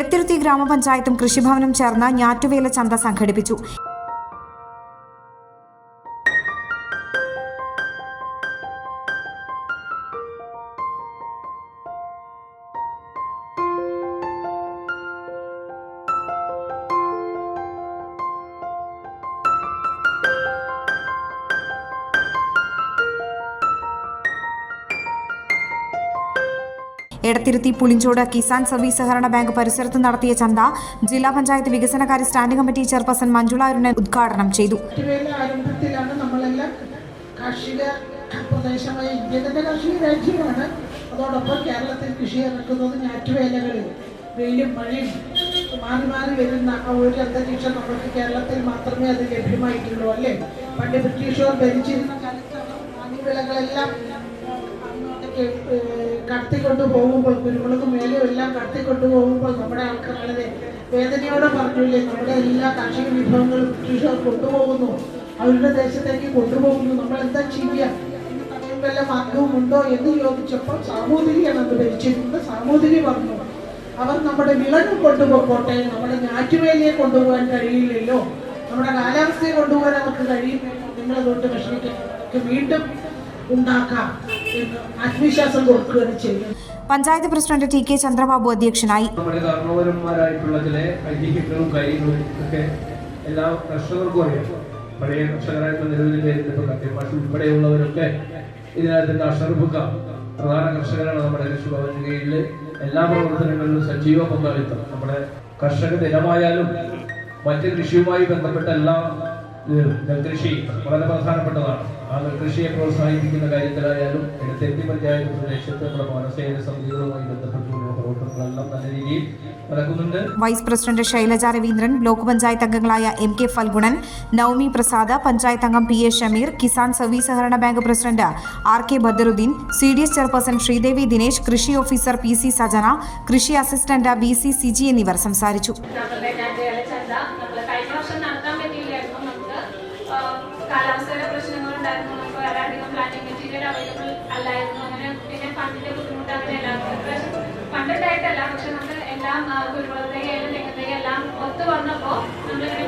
എടത്തിരുത്തി ഗ്രാമപഞ്ചായത്തും കൃഷിഭവനും ചേർന്ന് ഞാറ്റുവേല ചന്ത സംഘടിപ്പിച്ചു എടത്തിരുത്തി പുളിഞ്ചോട് കിസാൻ സർവീസ് സഹകരണ ബാങ്ക് പരിസരത്ത് നടത്തിയ ചന്ത ജില്ലാ പഞ്ചായത്ത് വികസനകാര്യ standing committee chairperson Manjula Arunan ഉദ്ഘാടനം ചെയ്തു. കാർഷിക പ്രദേശമായ ഇന്ത്യ തന്നെ കാർഷിക രാജ്യമാണ് അതോടൊപ്പം കേരളത്തിൽ കൃഷി ഇറക്കുന്നത് ഞാറ്റുവേലകളിൽ. വെയിലും മഴയും മാറി മാറി വരുന്ന ആ ഒരു അന്തരീക്ഷം നമുക്ക് കേരളത്തിൽ മാത്രമേ അത് ലഭ്യമായിട്ടുള്ളൂ അല്ലേ? പണ്ട് ബ്രിട്ടീഷുകാർ ഭരിച്ചിരുന്ന കാലത്താണ് നാണ്യവിളകളെല്ലാം അങ്ങോട്ടേക്ക് ഏഹ്, കൊണ്ടുപോകുമ്പോൾ പോകുമ്പോൾ കുരുമുളകും മേലും എല്ലാം കടത്തിക്കൊണ്ട് പോകുമ്പോൾ നമ്മുടെ ആൾക്കാർ വളരെ വേദനയോടെ പറഞ്ഞില്ലേ നമ്മുടെ എല്ലാ കാർഷിക വിഭവങ്ങളും ബ്രിട്ടീഷുകാർ കൊണ്ടുപോകുന്നു. അവരുടെ ദേശത്തേക്ക് കൊണ്ടുപോകുന്നു. നമ്മൾ എന്താ തടയാൻ വല്ല മാർഗവും ഉണ്ടോ എന്ന് ചോദിച്ചപ്പോൾ സാമൂതിരിയാണ് അത് ഭരിച്ചിരുന്നത്. സാമൂതിരി പറഞ്ഞു അവർ നമ്മുടെ വിളകൾ കൊണ്ടുപോകട്ടെ. നമ്മുടെ ഞാറ്റുവേലിയെ കൊണ്ടുപോകാൻ കഴിയില്ലല്ലോ. നമ്മുടെ കാലാവസ്ഥയെ കൊണ്ടുപോകാൻ അവർക്ക് കഴിയും നിങ്ങൾ അതുകൊണ്ട് വീണ്ടും ഉണ്ടാക്കാം എന്ന് ആത്മവിശ്വാസം കൊടുക്കുകയാണ് ചെയ്യുന്നത്. Panchayat president T K Chandrababu അധ്യക്ഷനായി. നമ്മുടെ കാരണവരന്മാരായിട്ടുള്ള ചില ഐതിഹ്യങ്ങളും കാര്യങ്ങളും ഒക്കെ എല്ലാ കർഷകർക്കും അറിയാം. പഴയ കർഷകരായിട്ടുള്ള നിരവധി പേരുണ്ട് ഇപ്പൊ കത്യമാഷ് ഉൾപ്പെടെയുള്ളവരൊക്കെ ഇതിനകത്ത് അഷർബുക്ക പ്രധാന കർഷകരാണ് നമ്മുടെ കീഴിൽ എല്ലാ പ്രവർത്തനങ്ങളിലും സജീവ പങ്കാളിത്തം. നമ്മുടെ കർഷക ദിനമായാലും മറ്റ് കൃഷിയുമായി ബന്ധപ്പെട്ട എല്ലാ നെൽകൃഷി വളരെ പ്രധാനപ്പെട്ടതാണ്. ആ നെൽകൃഷിയെ പ്രോത്സാഹിപ്പിക്കുന്ന കാര്യത്തിലായാലും ഇടത്തെത്തി പഞ്ചായത്ത് പ്രദേശത്ത് നമ്മുടെ മാനസിക സമിതികളുമായി ബന്ധപ്പെട്ടുള്ള പ്രവർത്തനങ്ങളെല്ലാം നല്ല രീതിയിൽ നടക്കുന്നുണ്ട്. Vice president Shailaja Raveendran block panchayat അംഗങ്ങളായ എം കെ ഫൽഗുണൻ നവമി പ്രസാദ് പഞ്ചായത്ത് അംഗം P A Shameer Kisan service സഹകരണ bank president R K Badaruddin C D S chairperson Sreedevi Dinesh കൃഷി ഓഫീസർ പി സി സജന കൃഷി അസിസ്റ്റന്റ് ബി സി സിജി എന്നിവർ സംസാരിച്ചു നമ്മളുടെ ഞാറ്റുവേല ചന്ത നമ്മൾ കഴിഞ്ഞ വർഷം നടത്താൻ പറ്റിയില്ലായിരുന്നു നമുക്ക് ആ, കാലാവസ്ഥയുടെ പ്രശ്നങ്ങളുണ്ടായിരുന്നു നമുക്ക് വളരെയധികം പ്ലാനിങ് മെറ്റീരിയൽ അവൈലബിൾ അല്ലായിരുന്നു. അങ്ങനെ പിന്നെ ഫണ്ടിന്റെ ബുദ്ധിമുട്ട് അങ്ങനെ എല്ലാവർക്കും ഫണ്ടുണ്ടായിട്ടല്ല പക്ഷെ നമ്മൾ എല്ലാം കുരുമുളക് തൈ ആയാലും എല്ലാം ഒത്തു വന്നപ്പോൾ നമ്മളിങ്ങനെ